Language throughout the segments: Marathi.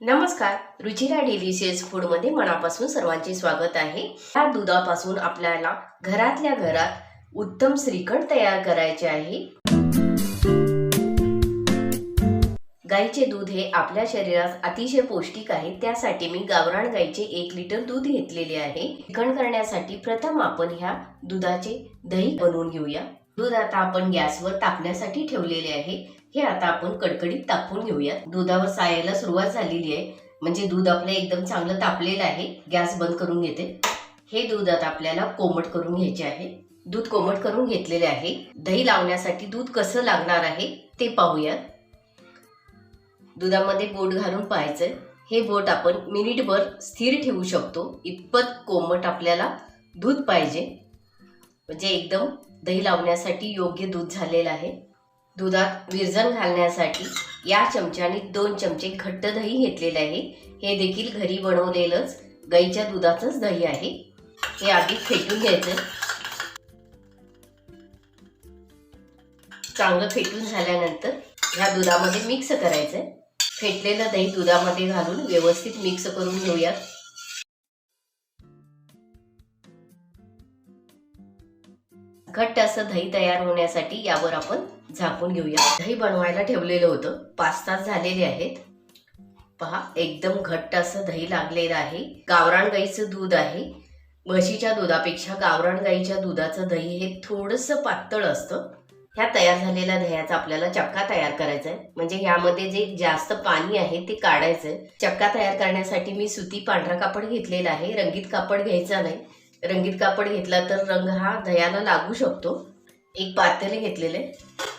नमस्कार रुचिरा डिलिशियस फूडमध्ये मनापासून सर्वांचे स्वागत आहे. या दुधापासून आपल्याला घरातल्या घरात उत्तम श्रीखंड तयार करायचे आहे. गाईचे दूध हे आपल्या शरीरास अतिशय पौष्टिक आहे. त्यासाठी मी गावरान गाईचे एक लिटर दूध घेतलेले आहे. श्रीखंड करण्यासाठी प्रथम आपण ह्या दुधाचे दही बनवून घेऊया. दूध आता आपण गॅसवर तापण्यासाठी ठेवलेले आहे. हे आता आपण कडकडीत तापून घेऊयात. दुधावर सायायला सुरुवात झालेली आहे. म्हणजे दूध आपलं एकदम चांगलं तापलेलं आहे. गॅस बंद करून घेते. हे दूध आता आपल्याला कोमट करून घ्यायचे आहे. दूध कोमट करून घेतलेले आहे. दही लावण्यासाठी दूध कसं लागणार आहे ते पाहूयात. दुधामध्ये बोट घालून पाहायचं हे बोट आपण मिनिटभर स्थिर ठेवू शकतो. इतपत कोमट आपल्याला दूध पाहिजे. म्हणजे एकदम दही लावण्यासाठी योग्य दूध झालेलं आहे. दुधात विरजण घालण्यासाठी या चमच्याने दोन चमचे घट्ट दही घेतलेले आहे. हे देखील घरी बनवलेलंच गाईच्या दुधाचंच दही आहे. हे आधी फेटून घ्यायचं चांगलं फेटून झाल्यानंतर ह्या दुधामध्ये मिक्स करायचं फेटलेलं दही दुधामध्ये घालून व्यवस्थित मिक्स करून घेऊयात घट्ट असं दही तयार होण्यासाठी यावर आपण झाकून घेऊया. दही बनवायला ठेवलेलं होतं. पाच तास झालेले आहेत. पहा एकदम घट्ट असं दही लागलेलं आहे. गावरान गाईचं दूध आहे. म्हशीच्या दुधापेक्षा गावरान गाईच्या दुधाचं दही हे थोडंसं पातळ असतं. ह्या तयार झालेल्या दह्याचा आपल्याला चक्का तयार करायचा आहे म्हणजे ह्यामध्ये जे जास्त पाणी आहे ते काढायचं आहे चक्का तयार करण्यासाठी मी सुती पांढरा कापड घेतलेला आहे. रंगीत कापड घ्यायचा नाही. रंगीत कापड घेतला तर रंग हा दह्याला लागू शकतो. एक पातेले घेतलेले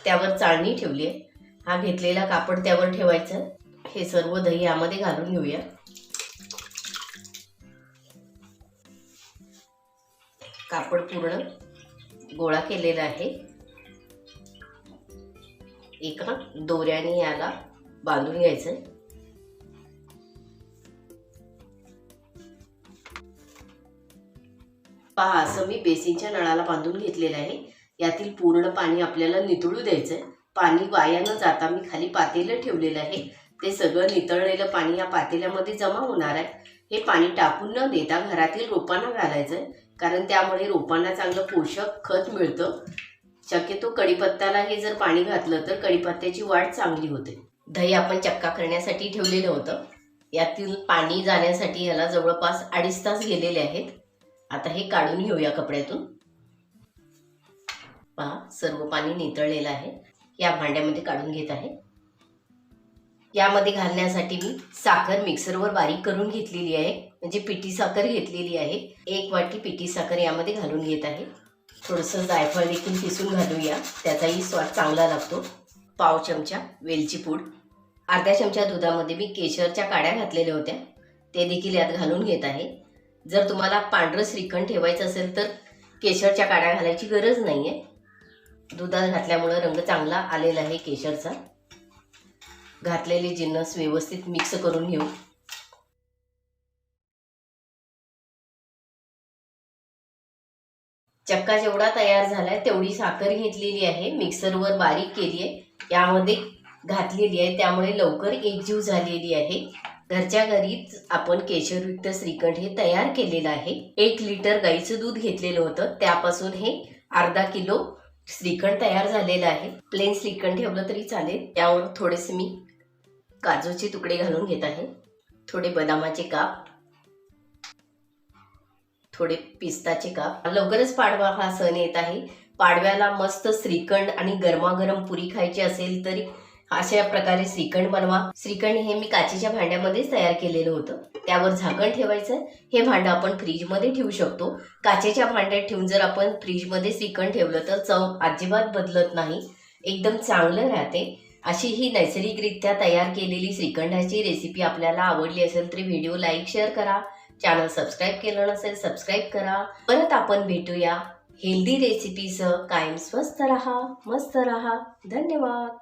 त्यावर चाळणी ठेवली आहे. हा घेतलेला कापड त्यावर ठेवायचं. हे सर्व दही यामध्ये घालून घेऊया. कापड पूर्ण गोळा केलेला आहे. एका दोऱ्याने याला बांधून घ्यायचं. पहा असं मी बेसिनच्या नळाला बांधून घेतलेलं आहे. यातील पूर्ण पाणी आपल्याला नितळू द्यायचंय. पाणी वाया न जाता मी खाली पातेलं ठेवलेलं आहे. ते सगळं नितळलेलं पाणी या पातेल्यामध्ये जमा होणार आहे. हे पाणी टाकून न देता घरातील रोपांना घालायचं आहे कारण त्यामुळे रोपांना चांगलं पोषक खत मिळतं. शक्यतो कढीपत्त्याला हे जर पाणी घातलं तर कढीपत्त्याची वाढ चांगली होते. दही आपण चक्का करण्यासाठी ठेवलेलं होतं. यातील पाणी जाण्यासाठी याला जवळपास अडीच तास गेलेले आहेत. आता हे काढून घेऊया कपड्यातून. पहा सर्व पाणी नितळलेलं आहे. या भांड्यामध्ये काढून घेत आहे. यामध्ये घालण्यासाठी मी साखर मिक्सरवर बारीक करून घेतलेली आहे. म्हणजे पिठी साखर घेतलेली आहे. एक वाटी पिठी साखर यामध्ये घालून घेत आहे. थोडंसं जायफळ देखील किसून घालूया. त्याचाही स्वाद चांगला लागतो. पाव चमचा वेलची पूड. अर्ध्या चमचा दुधामध्ये मी केशरच्या काड्या घातलेल्या होत्या. ते देखील यात घालून घेत आहे. जर तुम्हाला पांढरं श्रीखंड ठेवायचं असेल तर केशरच्या काड्या घालायची गरज नाही आहे दुधात घातल्यामुळं रंग चांगला आलेला आहे केशरचा. घातलेले जिन्नस व्यवस्थित मिक्स करून घेऊ. चक्का जेवढा तयार झालाय तेवढी साखर घेतलेली आहे. मिक्सरवर बारीक केली आहे यामध्ये घातलेली आहे. त्यामुळे लवकर एकजीव झालेली आहे. घरच्या घरीच आपण केशरयुक्त श्रीखंड हे तयार केलेलं आहे. एक लिटर गाईचं दूध घेतलेलं होतं. त्यापासून हे अर्धा किलो श्रीखंड तयार झालेलं आहे. प्लेन श्रीखंड ठेवलं तरी चालेल. त्यावर थोडेसे मी काजूचे तुकडे घालून घेत आहे. थोडे बदामाचे काप. थोडे पिस्ताचे काप. लवकरच पाडवा हा सण येत आहे. पाडव्याला मस्त श्रीखंड आणि गरमागरम पुरी खायची असेल तरी अशा प्रकारे श्रीखंड बनवा. श्रीखंड हे मी काचेच्या भांड्यामध्येच तयार केलेलं होतं. त्यावर झाकण ठेवायचं. हे भांडं आपण फ्रीजमध्ये ठेवू शकतो. काचेच्या भांड्यात ठेवून जर आपण फ्रीजमध्ये श्रीखंड ठेवलं तर चव अजिबात बदलत नाही. एकदम चांगलं राहते. अशी ही नैसर्गिकरित्या तयार केलेली श्रीखंडाची रेसिपी आपल्याला आवडली असेल तर व्हिडिओ लाईक शेअर करा. चॅनल सबस्क्राईब केलं नसेल सबस्क्राईब करा. परत आपण भेटूया. हेल्दी रेसिपीसह कायम स्वस्त रहा मस्त रहा. धन्यवाद.